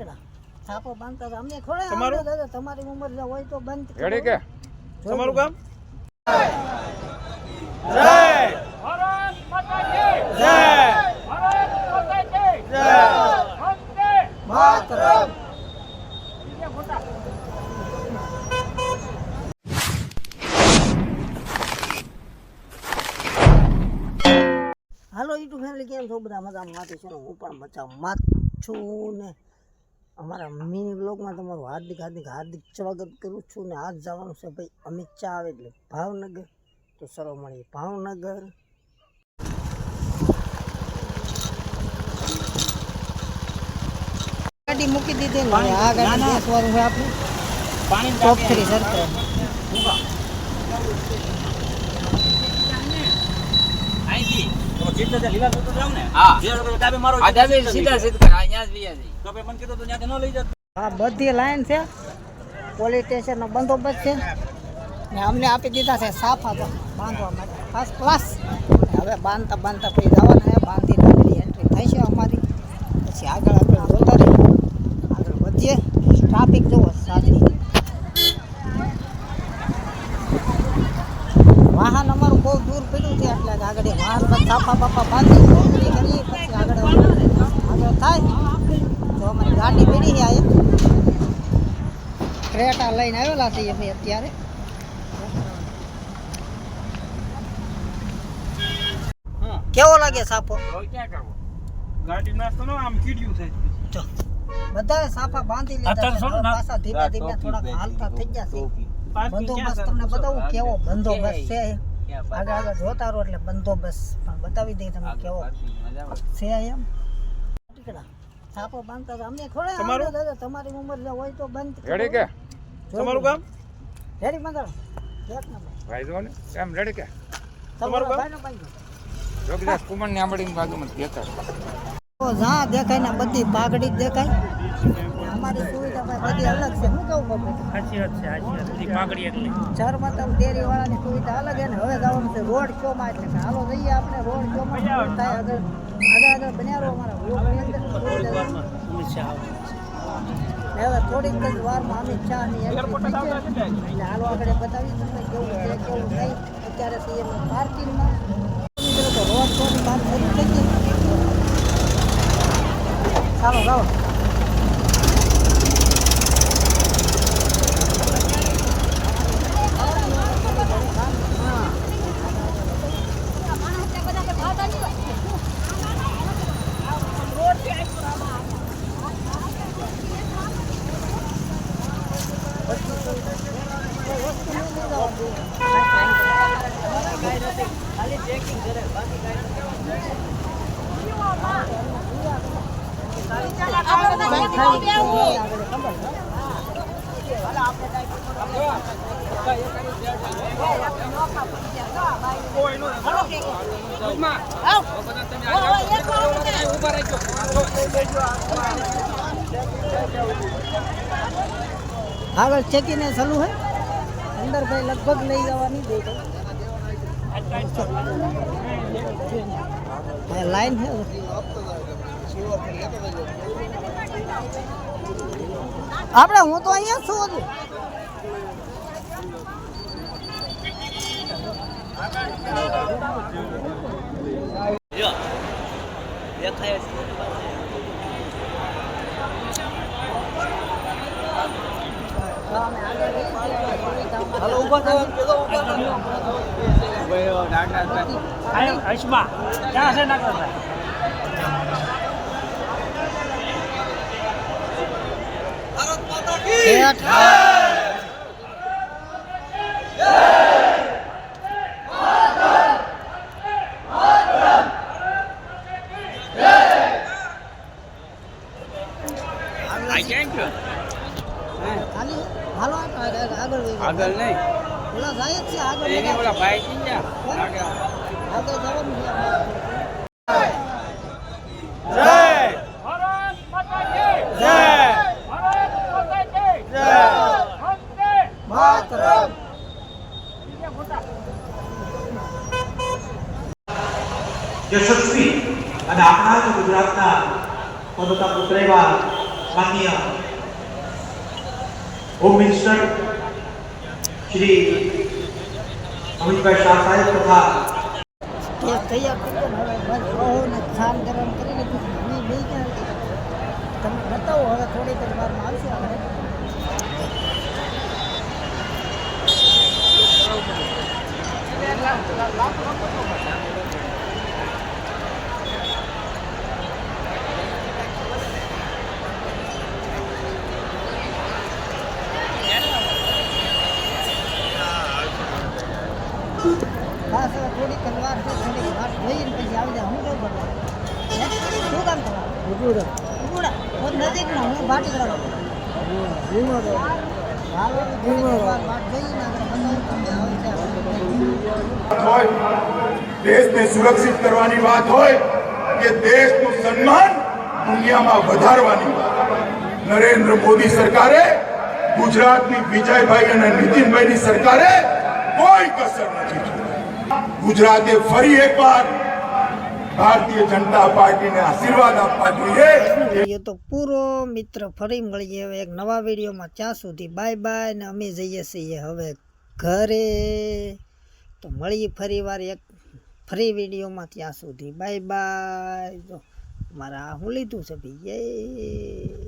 ટીકડા થાપો બાંધતા હતા. અમને ખોળે તમારું? દાદા તમારી ઉંમર જે હોય તો બંધ કરો. કે? તમારું કામ માતરમ. હાલો યુટ્યુબ ફેમિલી કેમ છો? બધા મજામાં. માથે છે ને હું પણ મજા માત છું ને અમારા મિની બ્લોગમાં તમારું હાર્દિક હાર્દિક હાર્દિક સ્વાગત કરું છું ને આજ જવાનું છે ભાઈ અમિત શાહ આવે એટલે ભાવનગર. તો સરો મળીએ. ભાવનગર. ગાડી મૂકી દીધી ને આ ગાડી બેસવાનું છે આપણું. ટોપ થ્રી સરકાર આ ડાબે સીધા સીધા અહીંયા જ વ્યા જઈ. આ બધી લાઈન છે. પોલીસ સ્ટેશનનો બંદોબસ્ત છે. ને અમને આપી દીધા છે સાફા તો બાંધવા માટે. ફર્સ્ટ ક્લાસ હવે બાંધતા બાંધતા પછી જવાના બાંધી એન્ટ્રી થાય છે અમારી. પછી આગળ આપણે જોતા રહીએ આગળ વધીએ ટ્રાફિક જુઓ સાથે વાહન અમારું બહુ દૂર પડ્યું છે એટલે જ આગળ એ વાહન પર સાફા બાફા બાંધી નોકરી કરીએ પછી આગળ આગળ થાય તો અમારી ગાડી પડી છે અહીંયા. ક્રેટા લઈને આવેલા છીએ ભાઈ અત્યારે. કેવો લાગે સાપો? ગાડી નાસ્તો નો આમ કીડ્યું થાય. બધા સાફા બાંધી લીધા? પાછા ધીમે ધીમે થોડાક હાલતા થઈ ગયા છે. બંદોબસ્ત તમને બતાવું કેવો બંદોબસ્ત છે. આગળ આગળ જોતા રહો એટલે બંદોબસ્ત પણ બતાવી દઈ તમે કેવો છે એમ? ટીકડા સાપો બાંધતા હતા. અમને ખોડે તમારું? દાદા તમારી ઉંમર જે હોય તો બંધ. રેડી કે? તમારું કામ? રેડી એક નંબર. ભાઈ જો ને. કેમ રેડી કે? તમારું કામ? ભાઈનો ભાઈ જોગદાસ કુમારની આંબડીની બાજુમાં દેખાય. તો જ્યાં દેખાય ને બધી પાઘડી જ દેખાય. અમારી સુવિધા બધી અલગ છે. હું કહું બાપુ સાચી વાત છે સાચી વાત. બધી પાઘડી એટલી ચરમતમ ડેરી વાળાની સુવિધા અલગ છે ને હવે જવાનું છે રોડ શોમાં એટલે હાલો જઈએ આપણે રોડ શોમાં થાય આગળ. આગળ આગળ બન્યા રહો અમારા છે. ને હવે થોડીક જ વારમાં અમિત શાહની ની એટલે હાલો આગળ બતાવી તમને કેવું છે કેવું નહીં. અત્યારે સીએમ પાર્કિંગમાં. તો રોડ શોની વાત થઈ ગઈ ચાલો આગળ ચેકીને ચાલુ હે? અંદર ભાઈ લગભગ લઈ જવાની દે લાઈન છે આપણે હું તો અહીંયા છું હજુ. હાલો ઊભા થવા હશમા ક્યાં છે હેઠ આ ક્યાં ગયો? ખાલી? હાલો આગળ આગળ નહીં. ઓલા જાય જ છે આગળ એને. ઓલા ભાઈ કી ગયા આગળ. જવાનું છે. માતરમ. યશસ્વી અને આપણા ગુજરાતના પોતાના પુત્ર એવા માનનીય હોમ મિનિસ્ટર શ્રી અમિતભાઈ શાહ સાહેબ તથા તમે બતાવો હવે થોડીક વારમાં આવશે આપણે બસ હવે થોડીક વાર છે થોડીક વાર જોઈને પછી આવી જાય હું કેવું કરવા શું કામ કરવા ઉગુડા હું નજીક ના હું ભાટી કરા હાલો થોડીક વાર વાત જોઈને આપણે બતાવું તમને આવી જાય હોય દેશને સુરક્ષિત કરવાની વાત હોય કે દેશનું સન્માન દુનિયામાં વધારવાની નરેન્દ્ર મોદી સરકારે ગુજરાતની વિજયભાઈ અને નીતિનભાઈની સરકારે કોઈ કસર નથી છોડી ગુજરાતે ફરી એકવાર ભારતીય જનતા પાર્ટીને આશીર્વાદ આપવા જોઈએ. તો પૂરો મિત્ર ફરી મળીએ હવે એક નવા વિડીયોમાં. ત્યાં સુધી બાય બાય ને અમે જઈએ છીએ હવે ઘરે. તો મળીએ ફરી વાર એક ફરી વિડીયોમાં ત્યાં સુધી. Bye bye. મારા હું લીધું છે ભાઈ.